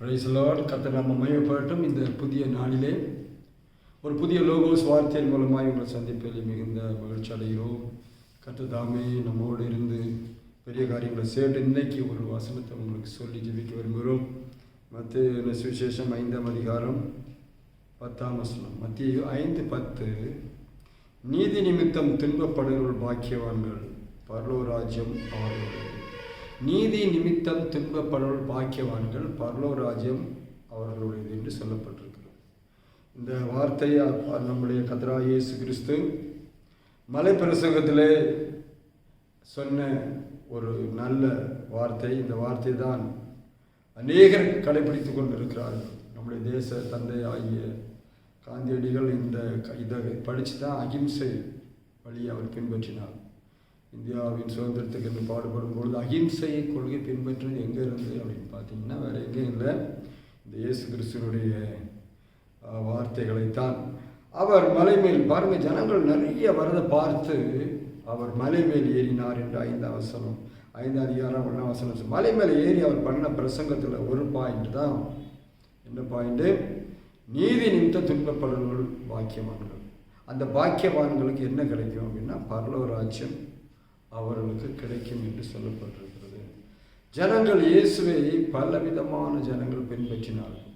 பிரைஸ்லோட் கத்த நம்ம மையப்பட்டும் இந்த புதிய நாளிலே ஒரு புதிய லோகோஸ் வார்த்தையின் மூலமாக உங்களை சந்திப்பதில் மிகுந்த மகிழ்ச்சி அடைகிறோம். கத்த தாமே நம்மோடு இருந்து பெரிய காரியங்களை சேர்த்து இன்னைக்கு ஒரு வசனத்தை உங்களுக்கு சொல்லி ஜெபிக்க விரும்புகிறோம். மத்திய சுவிசேஷம் ஐந்தாம் அதிகாரம் பத்தாம் வசனம். மத்திய ஐந்து பத்து. நீதி நிமித்தம் துன்பப்படுகிறவர்கள் பாக்கியவான்கள் பரலோ ராஜ்யம் அவர்களுடைய நீதி நிமித்தம் துன்பப்படல் பாக்கியவான்கள் பரலோ ராஜ்யம் அவர்களுடையது என்று சொல்லப்பட்டிருக்கிறது. இந்த வார்த்தையை நம்முடைய கத்ரா இயேசு கிறிஸ்து மலை பிரசங்கத்திலே சொன்ன ஒரு நல்ல வார்த்தை. இந்த வார்த்தை தான் அநேகர் கடைபிடித்து கொண்டிருக்கிறார்கள். நம்முடைய தேச தந்தை ஆகிய காந்தியடிகள் இந்த இதை படித்து தான் அகிம்சை வழியை அவர் பின்பற்றினார். இந்தியாவின் சுதந்திரத்துக்கு என்று பாடுபடும் பொழுது அகிம்சையை கொள்கை பின்பற்றுவது எங்கே இருந்து அப்படின்னு பார்த்தீங்கன்னா வேறு எங்கேயும் இல்லை. இந்த இயேசு கிறிஸ்துவனுடைய வார்த்தைகளைத்தான் அவர் மலை மேல் பாருங்க ஜனங்கள் நிறைய வரதை பார்த்து அவர் மலை மேல் ஏறினார் என்று ஐந்து அவசரம் ஐந்து அதிகாரம் ஒன்றாம் வசனம் மலை மேலே ஏறி அவர் பண்ண பிரசங்கத்தில் ஒரு பாயிண்ட் தான். என்ன பாயிண்ட்டு நீதி நிமித்த துன்பப்படுறவர்கள் பாக்கியவான்கள். அந்த பாக்கியவான்களுக்கு என்ன கிடைக்கும் அப்படின்னா பரலோராட்சியம் அவர்களுக்கு கிடைக்கும் என்று சொல்லப்பட்டிருக்கிறது. ஜனங்கள் இயேசுவை பலவிதமான ஜனங்கள் பின்பற்றினார்கள்.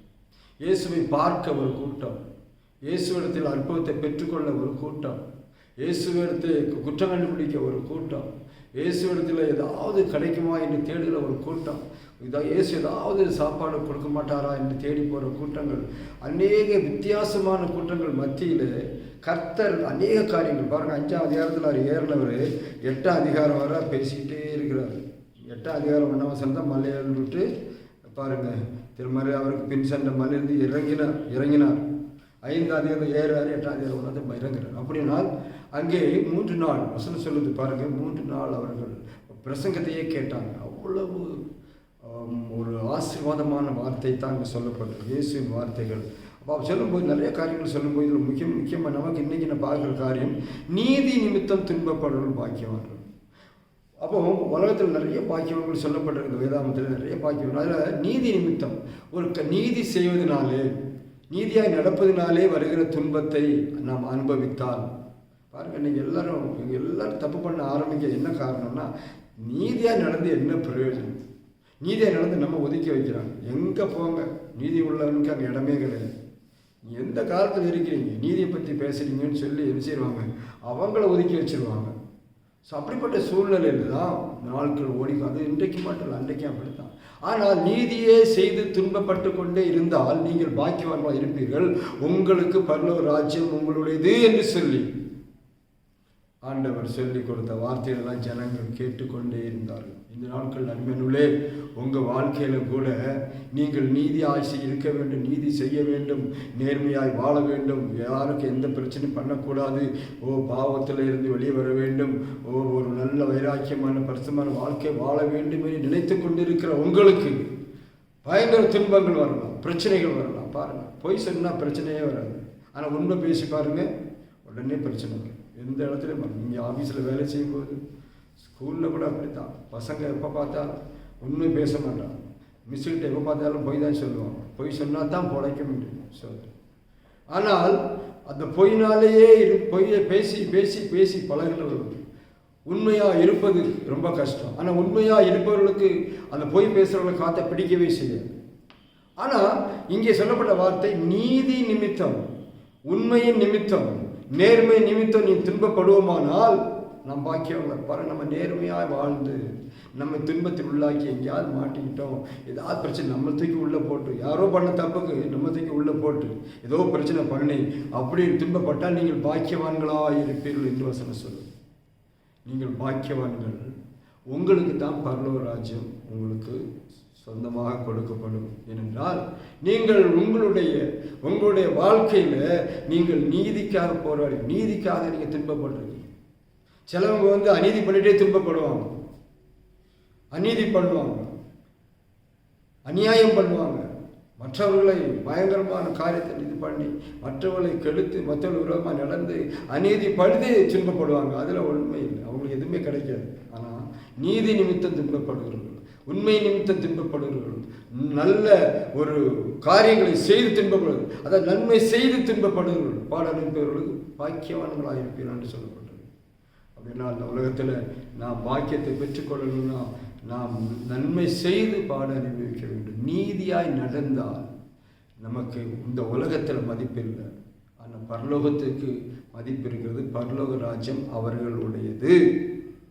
இயேசுவை பார்க்க ஒரு கூட்டம் இயேசுவிடத்தில் அற்புதத்தை பெற்றுக்கொள்ள ஒரு கூட்டம் இயேசுவிடத்தை குற்றம் கண்டுபிடிக்க ஒரு கூட்டம் இயேசுவிடத்தில் ஏதாவது கிடைக்குமா என்று தேடுகிற ஒரு கூட்டம். இதாக இயேசு ஏதாவது சாப்பாடு கொடுக்க மாட்டாரா என்று தேடி போகிற கூட்டங்கள் அநேக வித்தியாசமான கூட்டங்கள் மத்தியில் கர்த்தர் அநேக காரியங்கள். பாருங்கள் அஞ்சாம் அதிகாரத்தில் அவர் ஏறினவர் எட்டாம் அதிகாரம் வர பேசிக்கிட்டே இருக்கிறார். எட்டாம் அதிகாரம் ஒன்றாம் சந்தம் தான் விட்டு பாருங்க திருமறை அவருக்கு பின் சென்ற மலையிலிருந்து இறங்கினார் இறங்கினார். ஐந்தாம் அதிகாரம் ஏறாரு எட்டாம் தேதி ஒன்றாவது இறங்குறார் அப்படினால் அங்கே மூன்று நாள் வசனம் சொல்லுது பாருங்கள் மூன்று நாள் அவர்கள் பிரசங்கத்தையே கேட்டாங்க. அவ்வளவு ஒரு ஆசீர்வாதமான வார்த்தை தான் அங்கே சொல்லப்படுது இயேசுவின் வார்த்தைகள். அப்போ அவர் சொல்லும்போது நிறைய காரியங்கள் சொல்லும்போது இதில் முக்கியம் முக்கியமாக நமக்கு இன்றைக்கி நான் பார்க்குற காரியம் நீதி நிமித்தம் துன்பப்படுறவர்கள் பாக்கியவான்கள். அப்போ உலகத்தில் நிறைய பாக்கியவர்கள் சொல்லப்பட்டிருக்கு வேதாமத்தில் நிறைய பாக்கியம் அதில் நீதி நிமித்தம் ஒரு நீதி செய்வதனாலே நீதியாய் நடப்பதினாலே வருகிற துன்பத்தை நாம் அனுபவித்தால். பாருங்க நீங்கள் எல்லாரும் எல்லோரும் எல்லாரும் தப்பு பண்ண ஆரம்பிக்க என்ன காரணம்னா நீதியாக நடந்து என்ன பிரயோஜனம்? நீதியாக நடந்து நம்ம ஒதுக்கி வைக்கிறாங்க. எங்கே போங்க? நீதி உள்ளவனுக்கு அங்கே இடமே கிடையாது. எந்த காலத்தில் இருக்கிறீங்க? நீதியை பற்றி பேசுறீங்கன்னு சொல்லி என்ன செய்வாங்க? அவங்கள ஒதுக்கி வச்சிருவாங்க. ஸோ அப்படிப்பட்ட சூழ்நிலையில் தான் நாட்கள் ஓடிக்கும் அது இன்றைக்கு மட்டும் இல்லை அன்றைக்கும் அப்படித்தான். ஆனால் நீதியே செய்து துன்பப்பட்டு கொண்டே இருந்தால் நீங்கள் பாக்கியவான்களாக இருப்பீர்கள். உங்களுக்கு பரலோ ராஜ்யம் உங்களுடையது என்று சொல்லி. ஆண்டவர் சொல்லி கொடுத்த வார்த்தைகளெல்லாம் ஜனங்கள் கேட்டுக்கொண்டே இருந்தார்கள். இந்த நாட்கள் நண்பனுள்ளே உங்கள் வாழ்க்கையில் கூட நீங்கள் நீதி ஆட்சி இருக்க வேண்டும் நீதி செய்ய வேண்டும் நேர்மையாய் வாழ வேண்டும். யாருக்கும் எந்த பிரச்சனையும் பண்ணக்கூடாது. ஓ பாவத்தில் இருந்து வெளியே வர வேண்டும். ஓ ஒரு நல்ல வைராக்கியமான பரிசுமான வாழ்க்கை வாழ வேண்டும் என்று நினைத்து கொண்டிருக்கிற உங்களுக்கு பயங்கர துன்பங்கள் வரலாம் பிரச்சனைகள் வரலாம். பாருங்கள் பொய் சொன்னால் பிரச்சனையே வராது. ஆனால் உண்மை பேசி பாருங்கள் உடனே பிரச்சனை எந்த இடத்துலையும் வரும் நீங்கள் ஆஃபீஸில் வேலை செய்யும்போது ஸ்கூலில் கூட அப்படித்தான். பசங்க எப்போ பார்த்தாலும் ஒன்றும் பேச மாட்டான் மிஸ்ஸுக்கிட்ட எப்போ பார்த்தாலும் பொய் தான் சொல்லுவாங்க. பொய் சொன்னால் தான் பிழைக்க முடியும் சொல்லிட்டு ஆனால் அந்த பொய்னாலேயே இரு பொய்யை பேசி பேசி பேசி பழகிறவர்கள் உண்மையாக இருப்பது ரொம்ப கஷ்டம். ஆனால் உண்மையாக இருப்பவர்களுக்கு அந்த பொய் பேசுகிறவங்களை காத்த பிடிக்கவே செய்யாது. ஆனால் இங்கே சொல்லப்பட்ட வார்த்தை நீதி நிமித்தம் உண்மையின் நிமித்தம். நேர்மை நிமித்தம் நீ துன்பப்படுவோமானால் நாம் பாக்கியவங்க பர நம்ம நேர்மையாக வாழ்ந்து நம்ம துன்பத்தில் உள்ளாக்கி எங்கேயாவது மாட்டிக்கிட்டோம். ஏதாவது பிரச்சனை நம்ம தூக்கி உள்ளே போட்டு யாரோ பண்ண தப்புக்கு நம்ம தூக்கி உள்ளே போட்டு ஏதோ பிரச்சனை பண்ணி அப்படி துன்பப்பட்டால் நீங்கள் பாக்கியவான்களாக இருப்பீர்கள் என்று வசனம் சொல்லு நீங்கள் பாக்கியவான்கள். உங்களுக்கு தான் பரலோ ராஜ்யம் உங்களுக்கு சொந்தமாக கொடுக்கப்படும். ஏனென்றால் நீங்கள் உங்களுடைய உங்களுடைய வாழ்க்கையில் நீங்கள் நீதிக்காக போராடி நீதிக்காக நீங்கள் துன்பப்படுறீங்க சிலவங்க வந்து அநீதி பண்ணிட்டே துன்பப்படுவாங்க. அநீதி பண்ணுவாங்க. அநியாயம் பண்ணுவாங்க. மற்றவர்களை பயங்கரமான காரியத்தை இது பண்ணி மற்றவர்களை கெடுத்து மற்றவர்கள் விரோதமாக நடந்து அநீதி படுத்து துன்பப்படுவாங்க. அதில் உண்மை இல்லை. அவங்களுக்கு எதுவுமே கிடைக்காது. ஆனால் நீதி நிமித்தம் துன்பப்படுகிறவர்கள். உண்மை நிமித்தம் துன்பப்படுகிறவர்கள் நல்ல ஒரு காரியங்களை செய்து துன்பப்படுவது அதாவது நன்மை செய்து துன்பப்படுகிறவர்கள் பாட பாக்கியவான்களாக இருப்பீர்கள் என்று சொல்லப்பட்டது. அப்படின்னா அந்த உலகத்தில் நாம் பாக்கியத்தை பெற்றுக்கொள்ளணும்னா நாம் நன்மை செய்து பாட அனுபவிக்க வேண்டும். நீதியாய் நடந்தால் நமக்கு இந்த உலகத்தில் மதிப்பில்லை ஆனால் பரலோகத்துக்கு மதிப்பு இருக்கிறது. பரலோக ராஜ்யம் அவர்களுடையது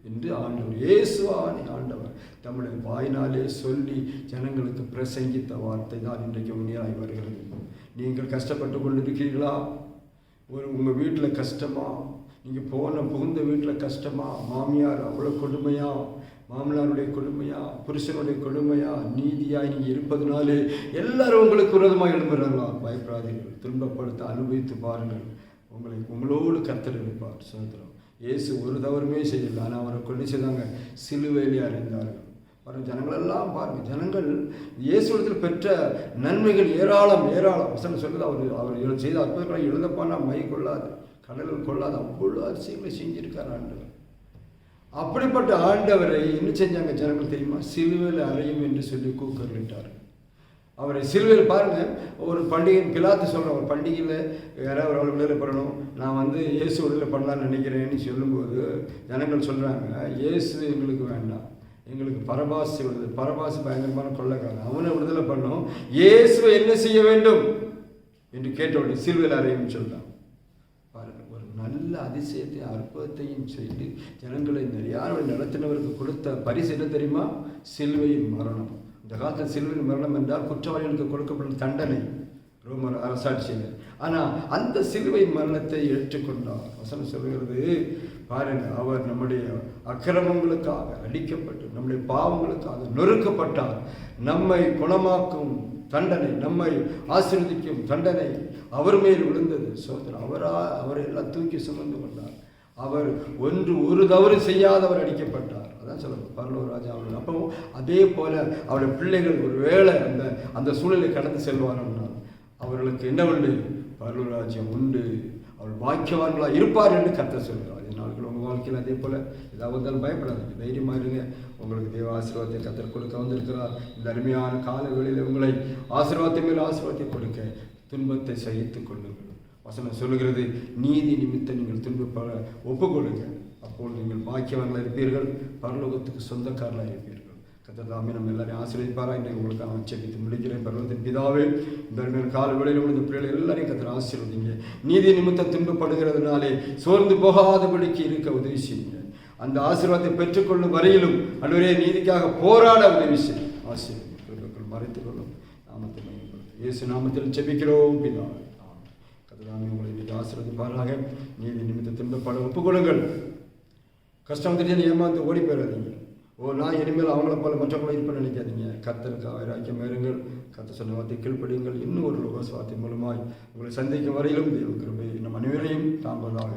என்று ஆண்டவர் இயேசுவானி ஆண்டவர் தம்முடைய வாயினாலே சொல்லி ஜனங்களுக்கு பிரசங்கித்த வார்த்தை தான் இன்றைக்கு உண்மையாகி வருகிறது. நீங்கள் கஷ்டப்பட்டு கொண்டிருக்கிறீர்களா? ஒரு உங்கள் வீட்டில் கஷ்டமா? நீங்கள் போன புகுந்த வீட்டில் கஷ்டமா? மாமியார் அவ்வளோ கொடுமையா? மாமனாருடைய கொடுமையா? புருஷனுடைய கொடுமையா? நீதியாக நீங்கள் இருப்பதுனாலே எல்லாரும் உங்களுக்கு விரோதமாக எழும்புறாங்களா? பயப்படாதீர்கள். துன்பப்படுத்த அனுபவித்து பாருங்கள். உங்களை உங்களோடு கர்த்தர் இருப்பார். சுதந்திரம் இயேசு ஒரு தவறுமே செய்யலை. ஆனால் அவரை கொண்டு செய்தாங்க. சிலுவையிலே அறிந்தார்கள். பாருங்க ஜனங்களெல்லாம் பாருங்க ஜனங்கள் இயேசுடத்தில் பெற்ற நன்மைகள் ஏராளம் ஏராளம். வசனம் சொல்லுது அவர் அவர் செய்த அற்புதங்களை எழுதப்பானா மை கொள்ளாது கடலில் கொள்ளாது. அவ்வளோ அதிசயங்களை செஞ்சிருக்கார் ஆண்டவர். அப்படிப்பட்ட ஆண்டவரை என்ன செஞ்சாங்க ஜனங்கள் தெரியுமா? சிலுவையில் அறையும் என்று சொல்லி கூக்கரிட்டார் அவரை சிலுவையில் பாருங்க ஒரு பண்டிகை பிலாத்து சொல்கிறேன் ஒரு பண்டிகையில் யாராவது ஒரு ஆள் விடுதலை பண்ணணும் நான் வந்து இயேசு விடுதலை பண்ணலான்னு நினைக்கிறேன்னு சொல்லும்போது ஜனங்கள் சொல்கிறாங்க இயேசு எங்களுக்கு வேண்டாம். எங்களுக்கு பரபாசு விடுது. பரபாசி பயங்கரமான கொள்ளைக்காரன். அவனை விடுதலை பண்ணோம். இயேசுவை என்ன செய்ய வேண்டும்? என்று கேட்டவுடனே சிலுவையில் அறையும் சொல்றான். பாருங்கள் ஒரு நல்ல அதிசயத்தையும் அற்புதத்தையும் செய்து ஜனங்களை யாரோட நடத்தினவருக்கு கொடுத்த பரிசு என்ன தெரியுமா? சிலுவையின் மரணம். இந்த காலத்தில் சிலுவையின் மரணம் என்றால் குற்றவாளிகளுக்கு கொடுக்கப்படும் தண்டனை. ரோமர் அரசாட்சியில் ஆனால் அந்த சிலுவை மரணத்தை ஏற்றுக்கொண்டார். வசனம் சொல்கிறது பாருங்கள் அவர் நம்முடைய அக்கிரமங்களுக்காக அடிக்கப்பட்டு நம்முடைய பாவங்களுக்காக நொறுக்கப்பட்டார். நம்மை குணமாக்கும் தண்டனை நம்மை ஆசீர்வதிக்கும் தண்டனை அவர் மேல் விழுந்தது. சோதரன் அவரா அவரை எல்லாம் தூக்கி சுமந்து கொண்டார். அவர் ஒன்று ஒரு தவறு செய்யாதவர் அடிக்கப்பட்டார். அதான் சொல்ல பரலூர் ராஜா அவர்கள். அப்போ அதே போல அவருடைய பிள்ளைகள் ஒரு வேளை அந்த அந்த சூழலை கடந்து செல்வார்கள். அவர்களுக்கு என்ன உண்டு? பரலூர் ராஜ்யம் உண்டு. அவர் பாக்கியவான்களாக இருப்பார் என்று கத்த சொல்கிறார். நாட்கள் உங்கள் வாழ்க்கையில் அதே போல் ஏதாவது வந்தாலும் பயப்படாதீங்க. தைரியமாக இருங்க. உங்களுக்கு தேவ ஆசீர்வாதத்தை கத்தர் கொடுக்க வந்திருக்கிறார். இந்த அருமையான கால உங்களை ஆசீர்வாதத்தை மேல் ஆசீர்வாதத்தை கொடுக்க துன்பத்தை சகித்து கொள்ளுங்கள். வசனம் சொல்லுகிறது நீதி நிமித்தம் நீங்கள் துன்பப்பட ஒப்புக்கொள்ளுங்க. அப்போது நீங்கள் பாக்கியவான்களாக இருப்பீர்கள் பரலோகத்துக்கு சொந்தக்காரர்களாக இருப்பீர்கள் கத்ததாமே நம்ம எல்லாரையும் ஆசீர்வதிப்பாரா இன்றைக்கு உங்களுக்கு அவன் செபித்து முடிக்கிறேன். பருவத்தின் பிதாவே இந்த கால வேளையில் உள்ள பிள்ளைகள் எல்லாரையும் கத்தர் ஆசீர்வதிங்க. நீதி நிமித்தம் துன்பப்படுகிறதுனாலே சோர்ந்து போகாதபடிக்கு இருக்க உதவி செய்யுங்க. அந்த ஆசீர்வாதத்தை பெற்றுக்கொள்ளும் வரையிலும் அன்றுவரே நீதிக்காக போராட உதவி செய்யும் ஆசீர்வதிகள் மறைத்துக் கொள்ளும் நாமத்தை மையப்படுத்தும் இயேசு நாமத்தில் செபிக்கிறோம் பிதாவே. ஆமென். உங்களை இன்னைக்கு ஆசீர்வதிப்பாராக. நீதி நிமித்த துன்பப்பட ஒப்புக்கொள்ளுங்கள். கஷ்டம் தெரிஞ்சு ஏமாந்து ஓடி போயிடாதீங்க. ஓ நான் இனிமேல் அவங்கள போல மற்றவங்களும் இருப்பேன்னு நினைக்காதீங்க. கத்தருக்கு ஆயிராக்கியம் இருங்கள் கத்த சொன்ன வார்த்தை கீழ்ப்படியுங்கள். இன்னும் ஒரு லோக வார்த்தை மூலமாய் உங்களை சந்திக்கும் வரையிலும் தேவ கிருபை நம் அனைவரையும் தாம்பதாக